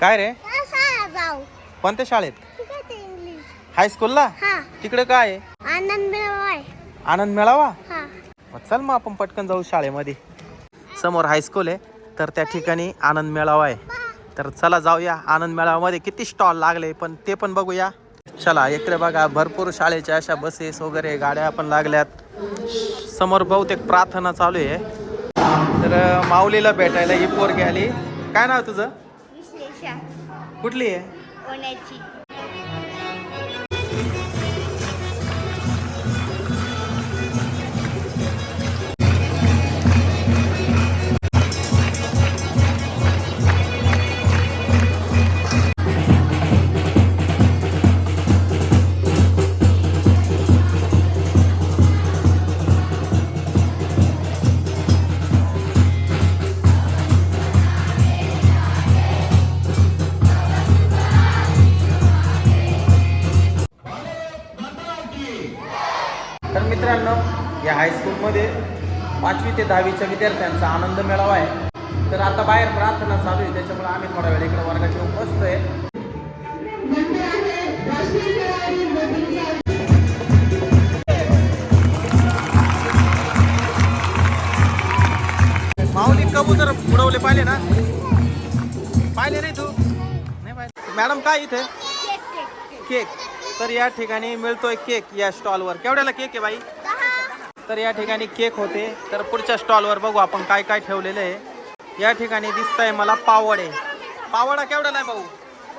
काय रे? शाळा जाऊ. कोणत्या शाळेत? तिकडे ते इंग्लिश हायस्कूलला हा. तिकडे काय आहे? आनंद मिळवाय आनंद मेळावा? हा. मग चल मग आपण पटकन जाऊ शाळेमध्ये. समोर हायस्कूल आहे तर त्या ठिकाणी आनंद मेळावा आहे. तर चला जाऊया. आनंद मेळाव्यामध्ये किती स्टॉल लागले पण ते पण बघूया. चला इकडे बघा भरपूर शाळेच्या अशा बसेस वगैरे गाड्या पण लागल्यात. समोर बहुतेक प्रार्थना चालू आहे. तर अं, माऊलीला भेटायला ही पोरगी आली. काय नाव तुझं? कुठली आहे? होण्याची या हायस्कूलमध्ये पाचवी ते दहावीच्या विद्यार्थ्यांचा आनंद मेळावा आहे. तर आता बाहेर प्रार्थना चालू आहे. त्याच्यामुळे आम्ही थोडा वेळ इकडे वर्गात येऊन बसतोय. माऊली कबूतर उडवले पाहिले ना? पाहिले नाही तू? नाही पाहिले. मॅडम काय इथे? केक तर या ठिकाणी मिळतोय केक या स्टॉलवर केवढ्याला केक आहे बाई? तर या ठिकाणी केक होते. तर पुढच्या स्टॉलवर बघू आपण काय काय ठेवलेलं आहे. या ठिकाणी दिसतंय मला पावडे. पावडा केवढ्याला आहे भाऊ?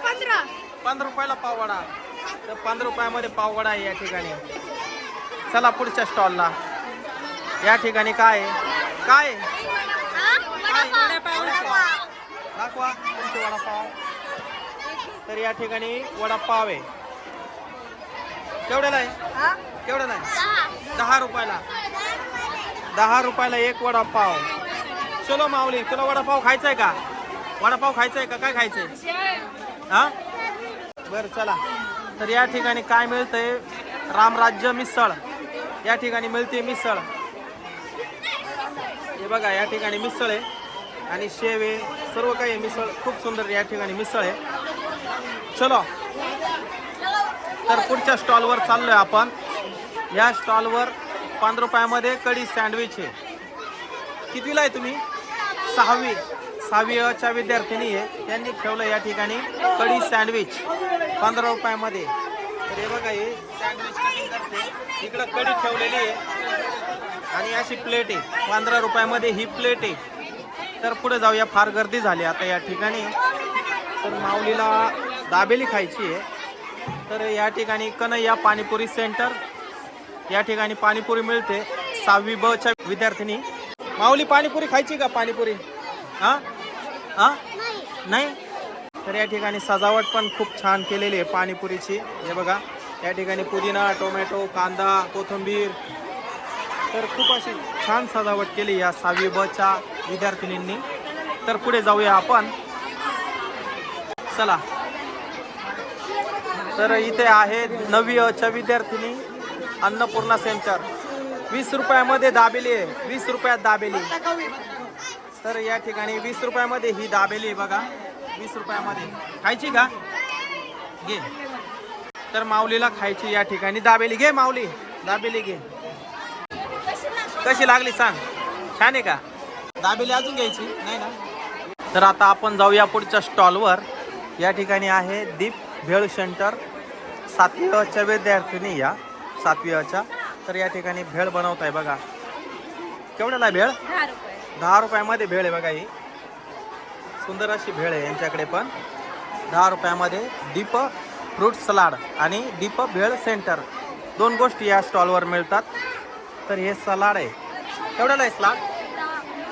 पंधरा. पंधरा रुपयाला पावडा. तर पंधरा रुपयामध्ये पावडा आहे या ठिकाणी. चला पुढच्या स्टॉलला या ठिकाणी काय आहे? काय आहे? दाखवा. तुमचे वडापाव. तर या ठिकाणी वडापाव आहे. केवढ्याला आहे? केवढ्याला आहे? दहा. रुपयाला. दहा रुपयाला एक वडापाव. चलो माऊली तुला वडापाव खायचा आहे का? वडापाव खायचा आहे का? काय खायचंय? हा? बरं चला. तर या ठिकाणी काय मिळतंय? रामराज्य मिसळ. या ठिकाणी मिळते मिसळ. हे बघा या ठिकाणी मिसळ आहे. आणि शेव आहे. सर्व काही आहे मिसळ. खूप सुंदर या ठिकाणी मिसळ आहे. चलो. तर पुढच्या स्टॉलवर चाललोय आपण. या स्टॉलवर पंधरा रुपयामध्ये कढी सँडविच आहे. कितीला आहे तुम्ही? सहावी. सहावी अच्या विद्यार्थिनी आहे. त्यांनी ठेवलं या ठिकाणी कढी सँडविच पंधरा रुपयामध्ये तर हे बघा हे सँडविच कटिंग करते इकडं कढी ठेवलेली आहे. आणि अशी प्लेट आहे. पंधरा रुपयामध्ये ही प्लेट आहे. तर पुढे जाऊया. फार गर्दी झाली आता या ठिकाणी. तर माऊलीला दाबेली खायची आहे. तर या ठिकाणी कन्हैया पाणीपुरी सेंटर या ठिकाणी पाणीपुरी मिळते. सहावी ब च्या विद्यार्थिनी. माऊली पाणीपुरी खायची का पाणीपुरी? हां? हां? नाही? तर या ठिकाणी सजावट पण खूप छान केलेली आहे पाणीपुरीची. हे बघा या ठिकाणी पुदिना टोमॅटो कांदा कोथिंबीर. तर खूप अशी छान सजावट केली या सहावी ब च्या विद्यार्थिनींनी. तर पुढे जाऊया आपण. चला. तर इथे आहे नववी विद्यार्थिनी अन्नपूर्णा सेंटर. वीस रुपयामध्ये दाबेली आहे. वीस रुपयात दाबेली. तर या ठिकाणी वीस रुपयामध्ये ही दाबेली आहे बघा. वीस रुपयामध्ये. खायची का? घे. तर माऊलीला खायची या ठिकाणी दाबेली. घे माऊली. दाबेली घे. कशी लागली सांग. छान आहे का? दाबेली अजून घ्यायची. नाही ना? तर आता आपण जाऊया पुढच्या स्टॉलवर. या ठिकाणी आहे दीप भेळ सेंटर सातवी अच्या विद्यार्थिनी या सातवी अच्या तर या ठिकाणी भेळ बनवत आहे बघा. केवढ्याला आहे भेळ? दहा रुपयामध्ये भेळ आहे बघा ही. सुंदर अशी भेळ आहे यांच्याकडे पण. दहा रुपयामध्ये दीप फ्रूट सलाड आणि दीप भेळ सेंटर. दोन गोष्टी या स्टॉलवर मिळतात. तर हे सलाड आहे. केवढ्याला आहे सलाड?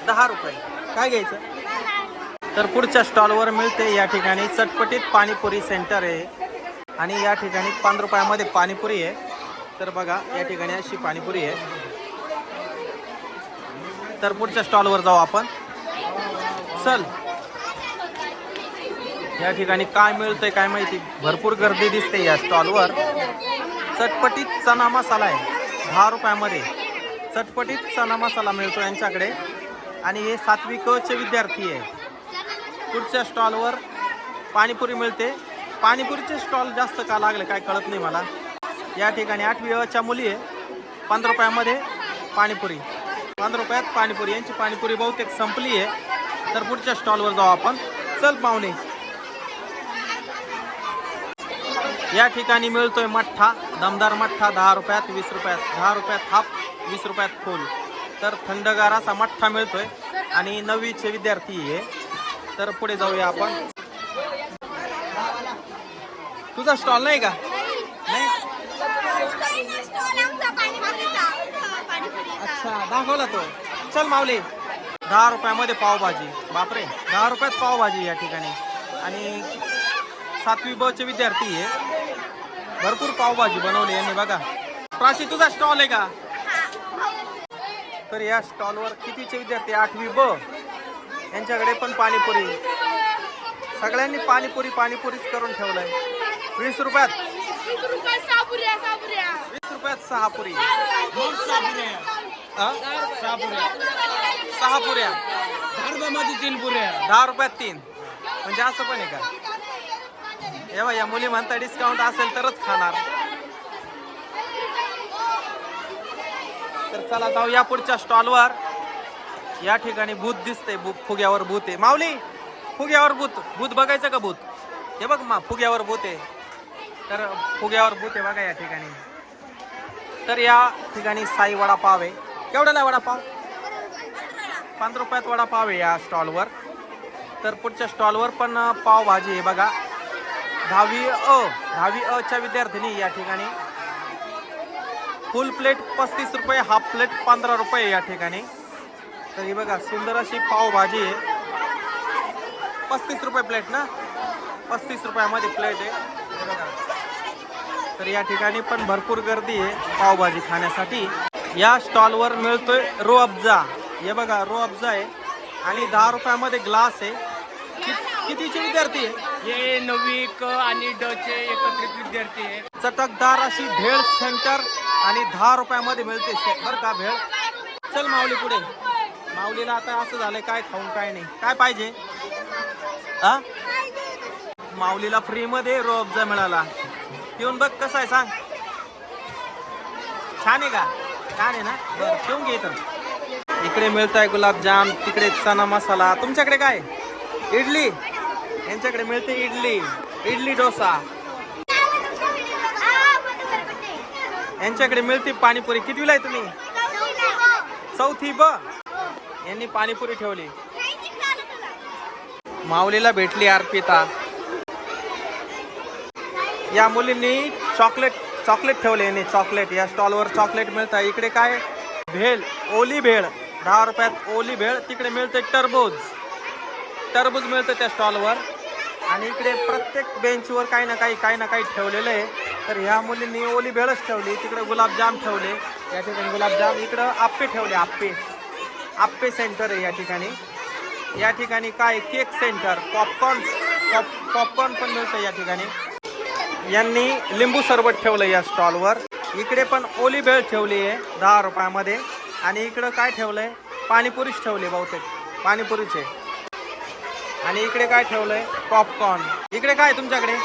दहा रुपये. काय घ्यायचं? तर पुढच्या स्टॉलवर मिळते या ठिकाणी चटपटीत पाणीपुरी सेंटर आहे. आणि या ठिकाणी पाच रुपयामध्ये पाणीपुरी आहे. तर बघा या ठिकाणी अशी पाणीपुरी आहे. तर पुढच्या स्टॉलवर जाऊ आपण. चल. या ठिकाणी काय मिळतंय काय माहिती? भरपूर गर्दी दिसते या स्टॉलवर. चटपटीत चना मसाला आहे. दहा रुपयामध्ये. चटपटीत चना मसाला मिळतो यांच्याकडे. आणि हे सात्विकचे विद्यार्थी आहे. पुढच्या स्टॉलवर पाणीपुरी मिळते. पाणीपुरीचे स्टॉल जास्त का लागले काय कळत नाही मला. या ठिकाणी आठवी वयाच्या मुली आहे. पंधरा रुपयामध्ये पाणीपुरी. पंधरा रुपयात पाणीपुरी. यांची पाणीपुरी बहुतेक संपली आहे. तर पुढच्या स्टॉलवर जाऊ आपण. चल पाहुणे. या ठिकाणी मिळतोय मठ्ठा. दमदार मठ्ठा दहा रुपयात वीस रुपयात दहा रुपयात हाफ वीस रुपयात फुल. तर थंडगार असा मठ्ठा मिळतोय. आणि नववीचे विद्यार्थी आहे तर पुढे जाऊया आपण. तुझा स्टॉल नाही का? नाही. अच्छा दाखवला तो. चल माऊली दहा रुपयामध्ये पावभाजी. बापरे दहा रुपयात पावभाजी या ठिकाणी. आणि सातवी ब चे विद्यार्थी आहे भरपूर पावभाजी बनवली यांनी बघा. प्राची तुझा स्टॉल आहे का? तर या स्टॉलवर कितीचे विद्यार्थी? आठवी ब. यांच्याकडे पण पाणीपुरी. सगळ्यांनी पाणीपुरी पाणीपुरीच करून ठेवलंय. वीस रुपयात. वीस रुपयात सहा पुरी. हा? सहा पुऱ्या. तीन पुऱ्या. दहा रुपयात तीन. म्हणजे असं पण आहे का? हे बघ, या मुली म्हणता डिस्काउंट असेल तरच खाणार. तर चला जाऊ या पुढच्या स्टॉलवर या ठिकाणी भूत दिसते फुग्यावर भूत आहे. माऊली फुग्यावर भूत भूत बघायचं का भूत? हे बघ मा फुग्यावर भूत आहे. तर फुग्यावर भूत आहे बघा या ठिकाणी. तर या ठिकाणी साई वडापाव आहे. केवढ्याला वडापाव? पंधरा रुपयात वडापाव आहे या स्टॉलवर. तर पुढच्या स्टॉलवर पण पावभाजी आहे बघा. दहावी अ दहावी अ च्या विद्यार्थिनी या ठिकाणी. फुल प्लेट पस्तीस रुपये हाफ प्लेट पंधरा रुपये या ठिकाणी. तर ही बघा सुंदर अशी पावभाजी आहे. पस्तीस रुपये प्लेट ना? पस्तीस रुपयामध्ये प्लेट आहे. बघा. तर या ठिकाणी पण भरपूर गर्दी आहे पावभाजी खाण्यासाठी. या स्टॉलवर मिळतोय रो अफजा हे बघा रो अफजा आहे. आणि दहा रुपयामध्ये ग्लास आहे. कि- कितीचे विद्यार्थी आहे? हे नववी क आणि ड चे एकत्रित विद्यार्थी आहे. चटकदार अशी भेळ सेंटर आणि दहा रुपयामध्ये मिळते. बरं का भेळ? चल माऊली पुढे. माऊलीला आता असं झालंय काय खाऊन काय नाही. काय पाहिजे? हा माऊलीला फ्रीमध्ये रो अफजा मिळाला. पिऊन बघ कसं आहे सांग. छान आहे का? छान आहे ना? बरं पिऊन घे इथं. इकडे मिळतंय गुलाबजाम तिकडे चना मसाला. तुमच्याकडे काय? इडली. यांच्याकडे मिळते इडली. इडली डोसा. यांच्याकडे मिळते पाणीपुरी. कितवीला आहे तुम्ही? चौथी ब. यांनी पाणीपुरी ठेवली. माऊलीला भेटली अर्पिता. या मुलींनी चॉकलेट चॉकलेट ठेवले यांनी चॉकलेट. या स्टॉलवर चॉकलेट मिळतं. इकडे काय? भेळ ओली भेळ. दहा रुपयात ओली भेळ. तिकडे मिळते टरबूज. टरबूज मिळतं त्या स्टॉलवर. आणि इकडे प्रत्येक बेंचवर काही ना काही काही ना काही ठेवलेलं आहे. तर ह्या मुलींनी ओली भेळच ठेवली. तिकडे गुलाबजाम ठेवले. या ठिकाणी गुलाबजाम इकडं आप्पे ठेवले आप्पे. आप्पे सेंटर आहे या ठिकाणी. या ठिकाणी काय? Cake centre. Popcorn pop popcorn पण मिळतं या ठिकाणी. यांनी लिंबू सरबत ठेवलं या स्टॉलवर. इकडे पण ओली भेळ ठेवली आहे दहा रुपयामध्ये. आणि इकडं काय ठेवलं आहे पाणीपुरीच ठेवली बहुतेक. पाणीपुरीच आहे. आणि इकडे काय ठेवलं आहे पॉपकॉर्न. इकडे काय तुमच्याकडे?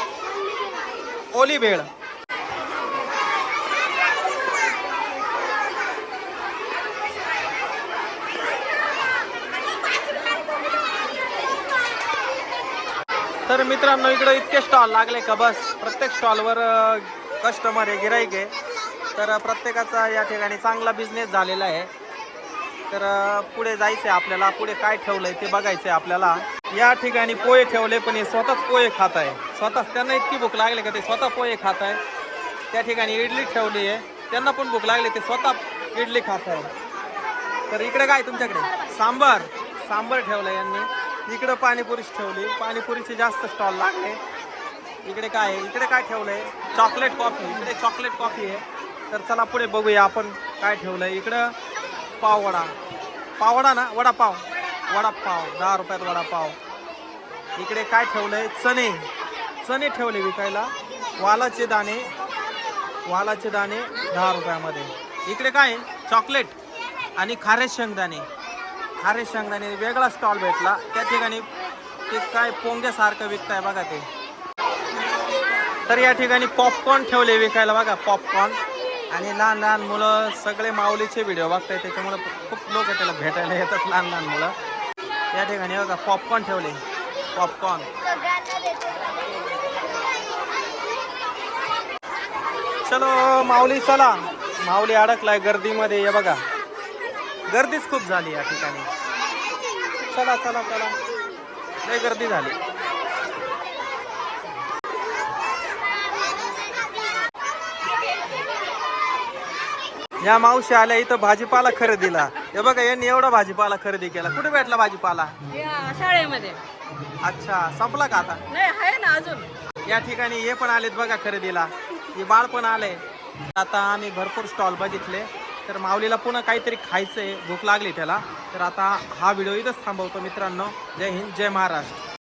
ओली भेळ. तर मित्रांनो इकडे इतके स्टॉल लागले का? बस प्रत्येक स्टॉलवर कस्टमर आहे गिराईक आहे. तर प्रत्येकाचा या ठिकाणी चांगला बिझनेस झालेला आहे. तर पुढे जायचं आहे आपल्याला. पुढे काय ठेवलंय ते बघायचं आहे आपल्याला. या ठिकाणी पोहे ठेवले पण हे स्वतःच पोहे खात आहे. स्वतःच त्यांना इतकी भूक लागली का ते स्वतः पोहे खात आहे. त्या ठिकाणी इडली ठेवली आहे. त्यांना पण भूक लागली ते स्वतः इडली खात आहे. तर इकडे काय तुमच्याकडे? सांबार. सांबार ठेवलं यांनी. इकडं पाणीपुरीच ठेवली. पाणीपुरीचे जास्त स्टॉल लागले. इकडे काय आहे? इकडे काय ठेवलंय? चॉकलेट कॉफी इकडे चॉकलेट कॉफी आहे. तर चला पुढे बघूया आपण काय ठेवलंय. इकडं पाववडा पाववडा ना? वडापाव. वडापाव. दहा रुपयात वडापाव. इकडे काय ठेवलंय? चणे. चणे ठेवले विकायला. वालाचे दाणे. वालाचे दाणे दहा रुपयामध्ये. इकडे काय आहे? चॉकलेट आणि खारे शेंगदाणे. खारे शेंगदाणे वेगळा स्टॉल भेटला. त्या ठिकाणी ते काय पोंग्यासारखं विकताय बघा ते. तर या ठिकाणी पॉपकॉर्न ठेवले विकायला बघा पॉपकॉर्न आणि लहान लहान मुलं सगळे माऊलीचे व्हिडिओ बघताय त्याच्यामुळे खूप लोक त्याला भेटायला येतात लहान लहान मुलं. या ठिकाणी बघा पॉपकॉर्न ठेवले. पॉपकॉर्न चलो माऊली चला. माऊली अडकलाय गर्दीमध्ये ये बघा. गर्दीच खूप झाली या ठिकाणी. चला चला चला. लय गर्दी झाली. या मावशी आल्या इथं भाजीपाला खरेदीला. हे बघा यांनी एवढा भाजीपाला खरेदी केला. कुठे भेटला भाजीपाला? शाळेमध्ये. अच्छा संपला का आता? नाही आहे ना अजून. या ठिकाणी हे पण आलेत बघा खरेदीला. हे बाळ पण आले आता आम्ही भरपूर स्टॉल बघितले. तर माऊलीला पुन्हा काहीतरी खायचंय भूक लागली त्याला. तर आता हा व्हिडिओ इथंच थांबवतो मित्रांनो. जय हिंद जय महाराष्ट्र.